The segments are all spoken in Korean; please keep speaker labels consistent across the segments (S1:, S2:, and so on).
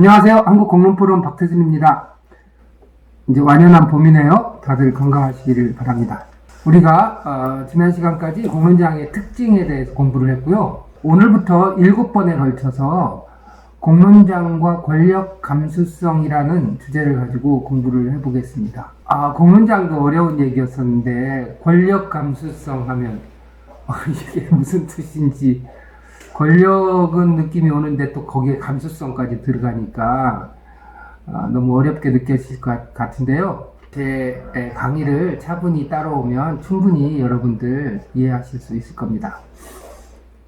S1: 안녕하세요. 한국공론포럼 박태준입니다. 이제 완연한 봄이네요. 다들 건강하시기를 바랍니다. 우리가 어, 지난 시간까지 공론장의 특징에 대해서 공부를 했고요. 오늘부터 일곱 번에 걸쳐서 공론장과 권력 감수성이라는 주제를 가지고 공부를 해보겠습니다. 아, 공론장도 어려운 얘기였었는데 권력 감수성 하면 어, 이게 무슨 뜻인지 권력은 느낌이 오는데 또 거기에 감수성까지 들어가니까 아, 너무 어렵게 느껴질 것 같은데요. 제 에, 강의를 차분히 따라오면 충분히 여러분들 이해하실 수 있을 겁니다.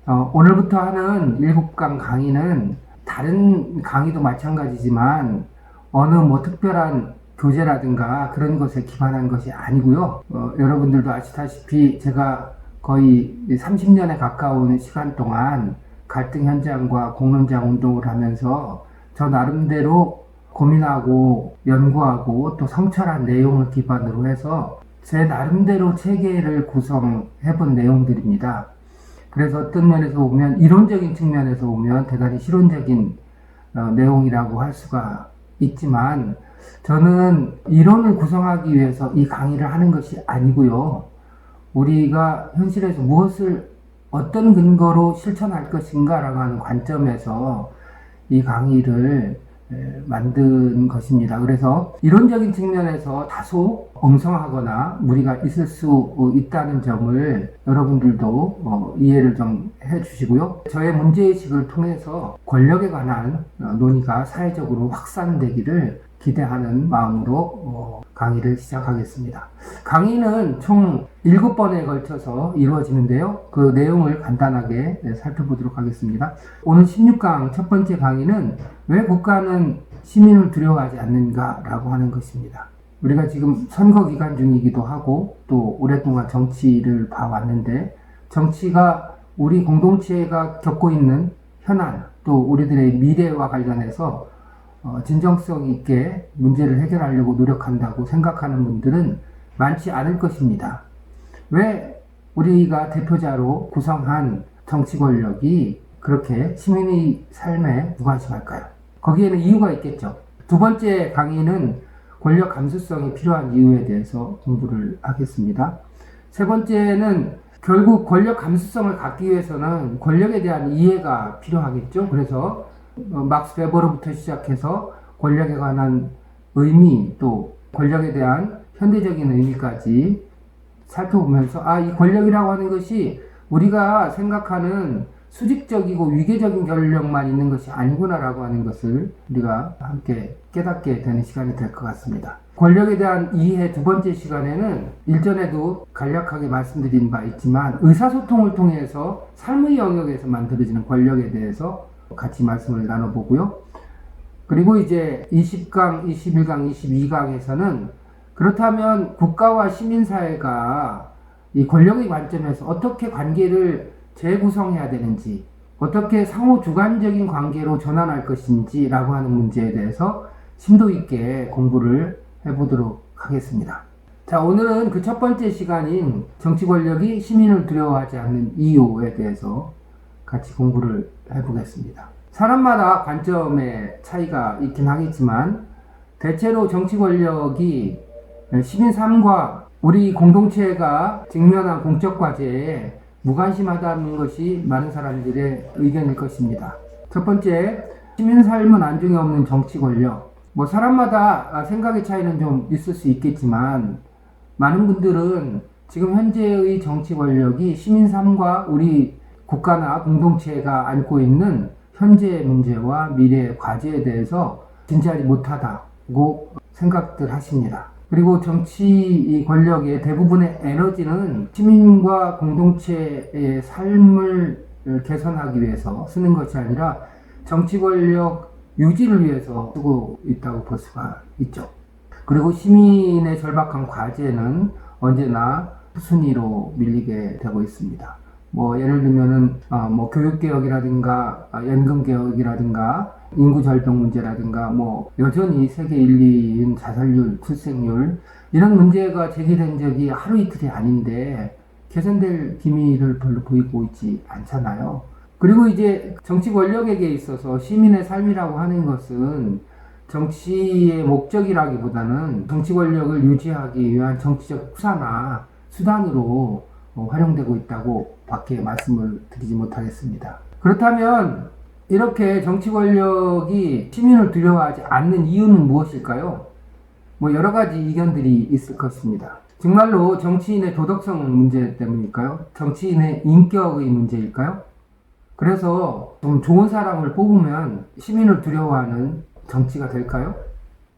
S1: 어, 오늘부터 하는 일곱 강 강의는 다른 강의도 마찬가지지만 어느 뭐 특별한 교재라든가 그런 것에 기반한 것이 아니고요. 어, 여러분들도 아시다시피 제가 거의 30년에 가까운 시간 동안 갈등 현장과 공론장 운동을 하면서 저 나름대로 고민하고 연구하고 또 성찰한 내용을 기반으로 해서 제 나름대로 체계를 구성해 본 내용들입니다. 그래서 어떤 면에서 보면 이론적인 측면에서 보면 대단히 실론적인 어, 내용이라고 할 수가 있지만 저는 이론을 구성하기 위해서 이 강의를 하는 것이 아니고요. 우리가 현실에서 무엇을 어떤 근거로 실천할 것인가라고 하는 관점에서 이 강의를 에, 만든 것입니다. 그래서 이론적인 측면에서 다소 엉성하거나 무리가 있을 수 있다는 점을 여러분들도 어, 이해를 좀 해주시고요. 저의 문제의식을 통해서 권력에 관한 어, 논의가 사회적으로 확산되기를 기대하는 마음으로 어, 강의를 시작하겠습니다. 강의는 총 7번에 걸쳐서 이루어지는데요. 그 내용을 간단하게 네, 살펴보도록 하겠습니다. 오늘 16강 첫 번째 강의는 왜 국가는 시민을 두려워하지 않는가라고 하는 것입니다. 우리가 지금 선거 기간 중이기도 하고 또 오랫동안 정치를 봐왔는데 정치가 우리 공동체가 겪고 있는 현안 또 우리들의 미래와 관련해서 어, 진정성 있게 문제를 해결하려고 노력한다고 생각하는 분들은 많지 않을 것입니다. 왜 우리가 대표자로 구성한 정치 권력이 그렇게 시민의 삶에 무관심할까요? 거기에는 이유가 있겠죠. 두 번째 강의는 권력 감수성이 필요한 이유에 대해서 공부를 하겠습니다. 세 번째는 결국 권력 감수성을 갖기 위해서는 권력에 대한 이해가 필요하겠죠. 그래서 어, 막스 베버로부터 시작해서 권력에 관한 의미 또 권력에 대한 현대적인 의미까지 살펴보면서 아 이 권력이라고 하는 것이 우리가 생각하는 수직적이고 위계적인 권력만 있는 것이 아니구나라고 하는 것을 우리가 함께 깨닫게 되는 시간이 될 것 같습니다. 권력에 대한 이해 두 번째 시간에는 일전에도 간략하게 말씀드린 바 있지만 의사소통을 통해서 삶의 영역에서 만들어지는 권력에 대해서 같이 말씀을 나눠보고요. 그리고 이제 20강, 21강, 22강에서는 그렇다면 국가와 시민사회가 이 권력의 관점에서 어떻게 관계를 재구성해야 되는지, 어떻게 상호 주관적인 관계로 전환할 것인지라고 하는 문제에 대해서 심도 있게 공부를 해보도록 하겠습니다. 자, 오늘은 그 첫 번째 시간인 정치 권력이 시민을 두려워하지 않는 이유에 대해서 같이 공부를 해보겠습니다. 사람마다 관점의 차이가 있긴 하겠지만 대체로 정치 권력이 시민 삶과 우리 공동체가 직면한 공적 과제에 무관심하다는 것이 많은 사람들의 의견일 것입니다. 첫 번째, 시민 삶은 안중에 없는 정치 권력. 뭐 사람마다 생각의 차이는 좀 있을 수 있겠지만 많은 분들은 지금 현재의 정치 권력이 시민 삶과 우리 국가나 공동체가 안고 있는 현재 문제와 미래 과제에 대해서 진지하지 못하다고 생각들 하십니다. 그리고 정치 권력의 대부분의 에너지는 시민과 공동체의 삶을 개선하기 위해서 쓰는 것이 아니라 정치 권력 유지를 위해서 쓰고 있다고 볼 수가 있죠. 그리고 시민의 절박한 과제는 언제나 순위로 밀리게 되고 있습니다. 뭐 예를 들면은 어, 뭐 교육 개혁이라든가 아, 연금 개혁이라든가 인구 절벽 문제라든가 뭐 여전히 세계 1, 2인 자살률, 출생률 이런 문제가 제기된 적이 하루 이틀이 아닌데 개선될 기미를 별로 보이고 있지 않잖아요. 그리고 이제 정치 권력에게 있어서 시민의 삶이라고 하는 것은 정치의 목적이라기보다는 정치 권력을 유지하기 위한 정치적 후사나 수단으로 어, 활용되고 있다고 밖에 말씀을 드리지 못하겠습니다. 그렇다면 이렇게 정치 권력이 시민을 두려워하지 않는 이유는 무엇일까요? 뭐 여러 가지 이견들이 있을 것입니다. 정말로 정치인의 도덕성 문제 때문일까요? 정치인의 인격의 문제일까요? 그래서 좀 좋은 사람을 뽑으면 시민을 두려워하는 정치가 될까요?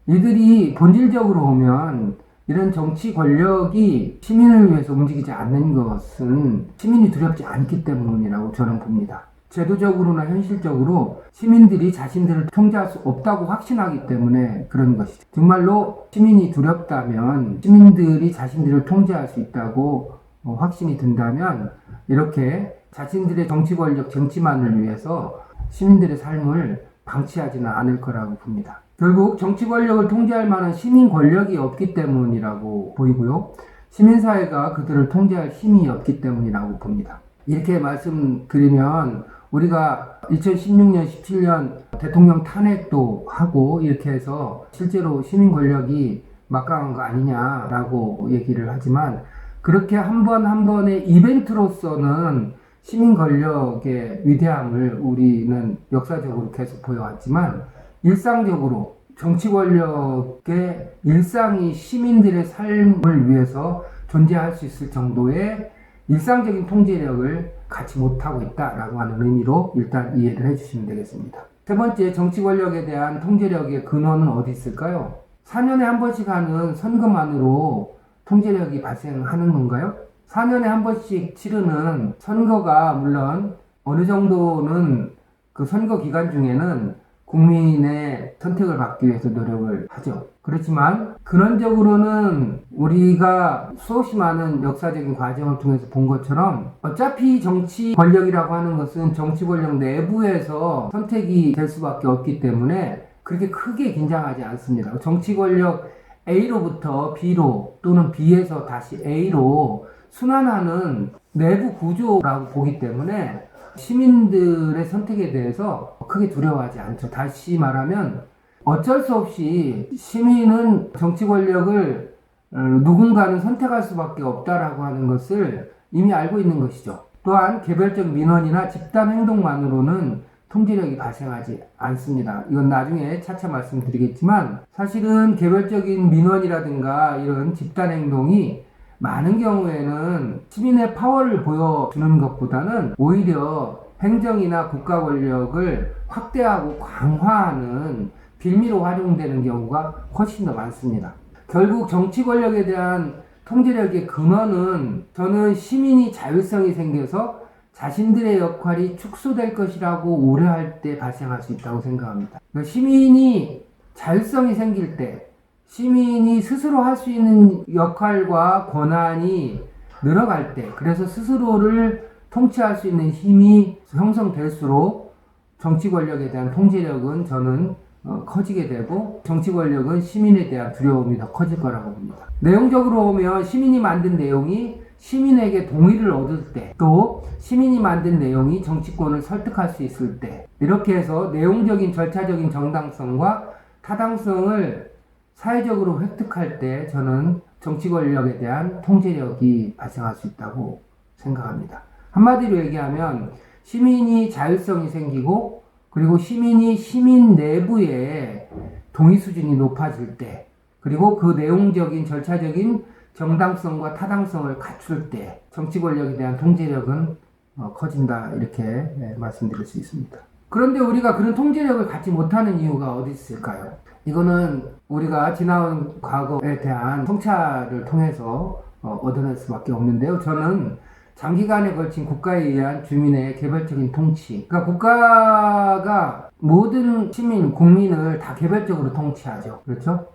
S1: 이들이 본질적으로 보면 이런 정치 권력이 시민을 위해서 움직이지 않는 것은 시민이 두렵지 않기 때문이라고 저는 봅니다. 제도적으로나 현실적으로 시민들이 자신들을 통제할 수 없다고 확신하기 때문에 그런 것이죠. 정말로 시민이 두렵다면 시민들이 자신들을 통제할 수 있다고 어, 확신이 든다면 이렇게 자신들의 정치 권력 정치만을 위해서 시민들의 삶을 방치하지는 않을 거라고 봅니다. 결국 정치 권력을 통제할 만한 시민 권력이 없기 때문이라고 보이고요. 시민사회가 그들을 통제할 힘이 없기 때문이라고 봅니다. 이렇게 말씀드리면 우리가 2016년, 17년 대통령 탄핵도 하고 이렇게 해서 실제로 시민 권력이 막강한 거 아니냐라고 얘기를 하지만 그렇게 한 번한 번의 이벤트로서는 시민 권력의 위대함을 우리는 역사적으로 계속 보여왔지만 일상적으로 정치 권력의 일상이 시민들의 삶을 위해서 존재할 수 있을 정도의 일상적인 통제력을 갖지 못하고 있다라고 하는 의미로 일단 이해를 해주시면 되겠습니다. 세 번째, 정치 권력에 대한 통제력의 근원은 어디 있을까요? 4년에 한 번씩 하는 선거만으로 통제력이 발생하는 건가요? 4년에 한 번씩 치르는 선거가 물론 어느 정도는 그 선거 기간 중에는 국민의 선택을 받기 위해서 노력을 하죠. 그렇지만 근원적으로는 우리가 수없이 많은 역사적인 과정을 통해서 본 것처럼 어차피 정치 권력이라고 하는 것은 정치 권력 내부에서 선택이 될 수밖에 없기 때문에 그렇게 크게 긴장하지 않습니다. 정치 권력 A로부터 B로 또는 B에서 다시 A로 순환하는 내부 구조라고 보기 때문에 시민들의 선택에 대해서 크게 두려워하지 않죠. 다시 말하면 어쩔 수 없이 시민은 정치 권력을 어, 누군가는 선택할 수밖에 없다라고 하는 것을 이미 알고 있는 것이죠. 또한 개별적 민원이나 집단 행동만으로는 통제력이 발생하지 않습니다. 이건 나중에 차차 말씀드리겠지만 사실은 개별적인 민원이라든가 이런 집단 행동이 많은 경우에는 시민의 파워를 보여주는 것보다는 오히려 행정이나 국가 권력을 확대하고 강화하는 빌미로 활용되는 경우가 훨씬 더 많습니다. 결국 정치 권력에 대한 통제력의 근원은 저는 시민이 자율성이 생겨서 자신들의 역할이 축소될 것이라고 우려할 때 발생할 수 있다고 생각합니다. 그러니까 시민이 자율성이 생길 때 시민이 스스로 할 수 있는 역할과 권한이 늘어갈 때, 그래서 스스로를 통치할 수 있는 힘이 형성될수록 정치 권력에 대한 통제력은 저는 어, 커지게 되고 정치 권력은 시민에 대한 두려움이 더 커질 거라고 봅니다. 내용적으로 보면 시민이 만든 내용이 시민에게 동의를 얻을 때, 또 시민이 만든 내용이 정치권을 설득할 수 있을 때, 이렇게 해서 내용적인 절차적인 정당성과 타당성을 사회적으로 획득할 때 저는 정치 권력에 대한 통제력이 발생할 수 있다고 생각합니다. 한마디로 얘기하면 시민이 자율성이 생기고 그리고 시민이 시민 내부에 동의 수준이 높아질 때 그리고 그 내용적인 절차적인 정당성과 타당성을 갖출 때 정치 권력에 대한 통제력은 어, 커진다 이렇게 네, 말씀드릴 수 있습니다. 그런데 우리가 그런 통제력을 갖지 못하는 이유가 어디 있을까요? 이거는 우리가 지나온 과거에 대한 성찰을 통해서 어, 얻어낼 수밖에 없는데요. 저는 장기간에 걸친 국가에 의한 주민의 개별적인 통치. 그러니까 국가가 모든 시민, 국민을 다 개별적으로 통치하죠. 그렇죠?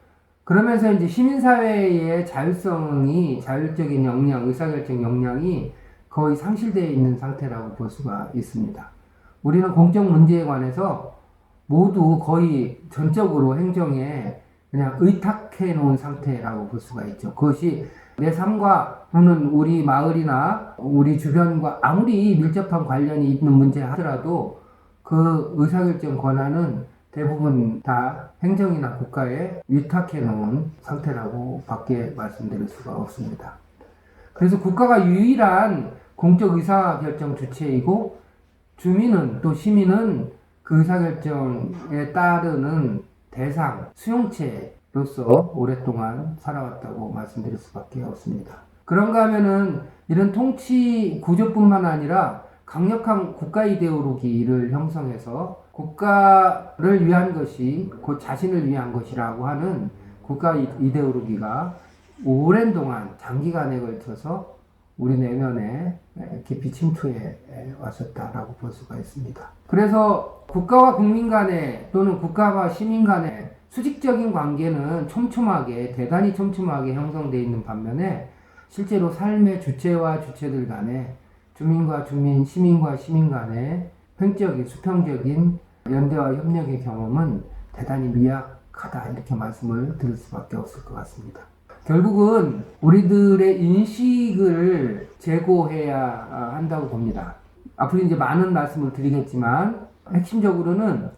S1: 그러면서 이제 시민사회의 자율성이, 자율적인 역량, 의사결정 역량이 거의 상실되어 있는 상태라고 볼 수가 있습니다. 우리는 공적 문제에 관해서 모두 거의 전적으로 행정에 그냥 의탁해 놓은 상태라고 볼 수가 있죠. 그것이 내 삶과 또는 우리 마을이나 우리 주변과 아무리 밀접한 관련이 있는 문제 하더라도 그 의사결정 권한은 대부분 다 행정이나 국가에 위탁해 놓은 상태라고 밖에 말씀드릴 수가 없습니다. 그래서 국가가 유일한 공적 의사결정 주체이고 주민은 또 시민은 그 의사결정에 따르는 대상, 수용체로서 오랫동안 살아왔다고 말씀드릴 수밖에 없습니다. 그런가 하면은 이런 통치 구조뿐만 아니라 강력한 국가 이데올로기를 형성해서 국가를 위한 것이 곧 자신을 위한 것이라고 하는 국가 이- 이데올로기가 오랜 동안 장기간에 걸쳐서 우리 내면에 깊이 침투해 왔었다라고 볼 수가 있습니다. 그래서 국가와 국민 간에 또는 국가와 시민 간에 수직적인 관계는 촘촘하게 대단히 촘촘하게 형성되어 있는 반면에 실제로 삶의 주체와 주체들 간에 주민과 주민, 시민과 시민 간의 횡적인 수평적인 연대와 협력의 경험은 대단히 미약하다 이렇게 말씀을 드릴 수밖에 없을 것 같습니다. 결국은 우리들의 인식을 제고해야 한다고 봅니다. 앞으로 이제 많은 말씀을 드리겠지만 핵심적으로는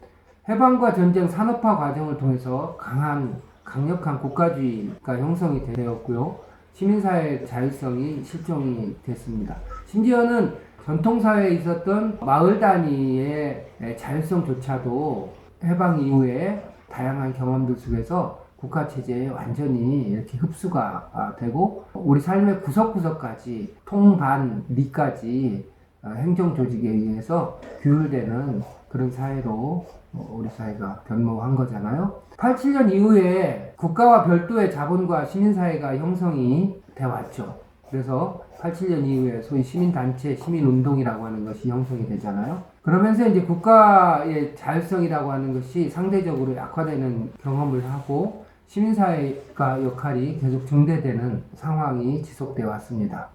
S1: 해방과 전쟁 산업화 과정을 통해서 강한 강력한 국가주의가 형성이 되었고요. 시민사회의 자율성이 실종이 됐습니다. 심지어는 전통사회에 있었던 마을 단위의 자율성조차도 해방 이후에 다양한 경험들 속에서 국가 체제에 완전히 이렇게 흡수가 아, 되고 우리 삶의 구석구석까지 통반 리까지 어, 행정 조직에 의해서 규율되는 그런 사회로 어, 우리 사회가 변모한 거잖아요. 87년 이후에 국가와 별도의 자본과 시민사회가 형성이 돼 왔죠. 그래서 87년 이후에 소위 시민단체, 시민운동이라고 하는 것이 형성이 되잖아요. 그러면서 이제 국가의 자율성이라고 하는 것이 상대적으로 약화되는 경험을 하고 시민사회가 역할이 계속 증대되는 상황이 지속되어 왔습니다.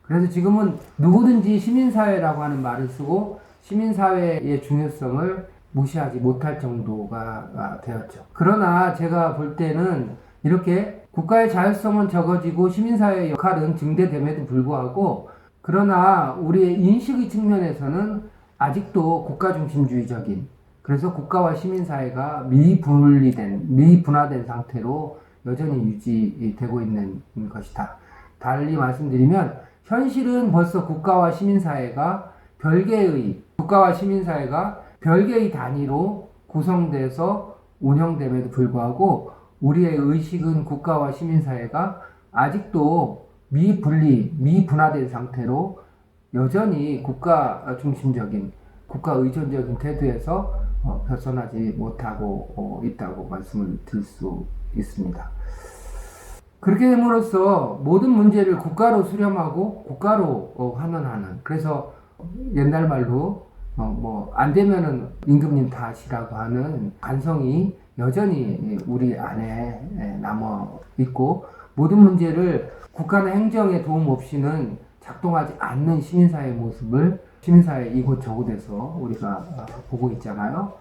S1: 그래서 지금은 누구든지 시민사회라고 하는 말을 쓰고 시민사회의 중요성을 무시하지 못할 정도가 아, 되었죠. 그러나 제가 볼 때는 이렇게 국가의 자율성은 적어지고 시민사회의 역할은 증대됨에도 불구하고 그러나 우리의 인식의 측면에서는 아직도 국가 중심주의적인 그래서 국가와 시민사회가 미분리된 미분화된 상태로 여전히 유지되고 있는 것이다. 달리 말씀드리면 현실은 벌써 국가와 시민사회가 별개의 국가와 시민사회가 별개의 단위로 구성돼서 운영됨에도 불구하고 우리의 의식은 국가와 시민사회가 아직도 미분리, 미분화된 상태로 여전히 국가 중심적인, 국가 의존적인 태도에서 어, 벗어나지 못하고 어, 있다고 말씀을 드릴 수 있습니다. 그렇게 됨으로써 모든 문제를 국가로 수렴하고 국가로 어, 환원하는 그래서 옛날 말로 어, 뭐안 되면은 임금님 탓이라고 하는 관성이 여전히 우리 안에 에, 남아 있고 모든 문제를 국가나 행정의 도움 없이는 작동하지 않는 시민사회의 모습을 시민사회 이곳 저곳에서 우리가 어, 보고 있잖아요.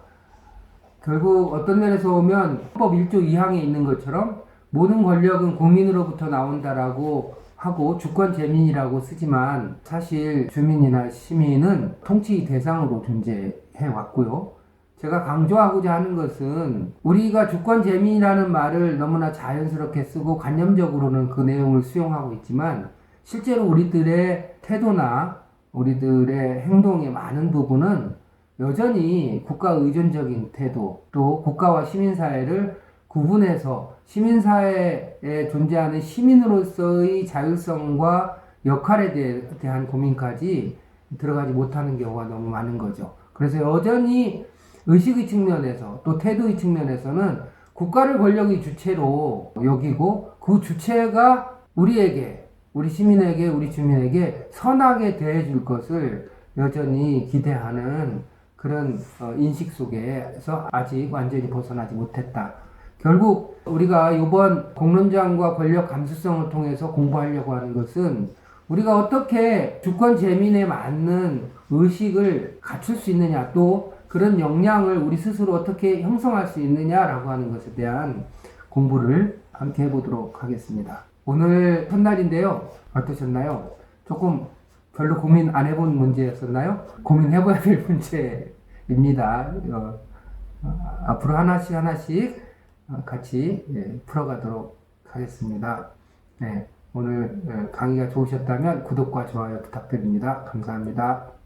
S1: 결국 어떤 면에서 보면 헌법 1조 2항에 있는 것처럼 모든 권력은 국민으로부터 나온다라고 하고 주권 재민이라고 쓰지만 사실 주민이나 시민은 통치 대상으로 존재해 왔고요. 제가 강조하고자 하는 것은 우리가 주권 재민이라는 말을 너무나 자연스럽게 쓰고 관념적으로는 그 내용을 수용하고 있지만 실제로 우리들의 태도나 우리들의 행동의 많은 부분은 여전히 국가 의존적인 태도 또 국가와 시민사회를 구분해서 시민사회에 존재하는 시민으로서의 자율성과 역할에 대- 대한 고민까지 들어가지 못하는 경우가 너무 많은 거죠. 그래서 여전히 의식의 측면에서 또 태도의 측면에서는 국가를 권력의 주체로 여기고 그 주체가 우리에게 우리 시민에게 우리 주민에게 선하게 대해줄 것을 여전히 기대하는 그런 어, 인식 속에서 아직 완전히 벗어나지 못했다. 결국 우리가 이번 공론장과 권력 감수성을 통해서 공부하려고 하는 것은 우리가 어떻게 주권 재민에 맞는 의식을 갖출 수 있느냐 또 그런 역량을 우리 스스로 어떻게 형성할 수 있느냐라고 하는 것에 대한 공부를 함께 해보도록 하겠습니다. 오늘 첫날인데요. 어떠셨나요? 조금 별로 고민 안 해본 문제였었나요? 고민해봐야 될 문제입니다. 어, 어, 앞으로 하나씩 하나씩 어, 같이 예, 풀어가도록 하겠습니다. 네, 오늘 어, 강의가 좋으셨다면 구독과 좋아요 부탁드립니다. 감사합니다.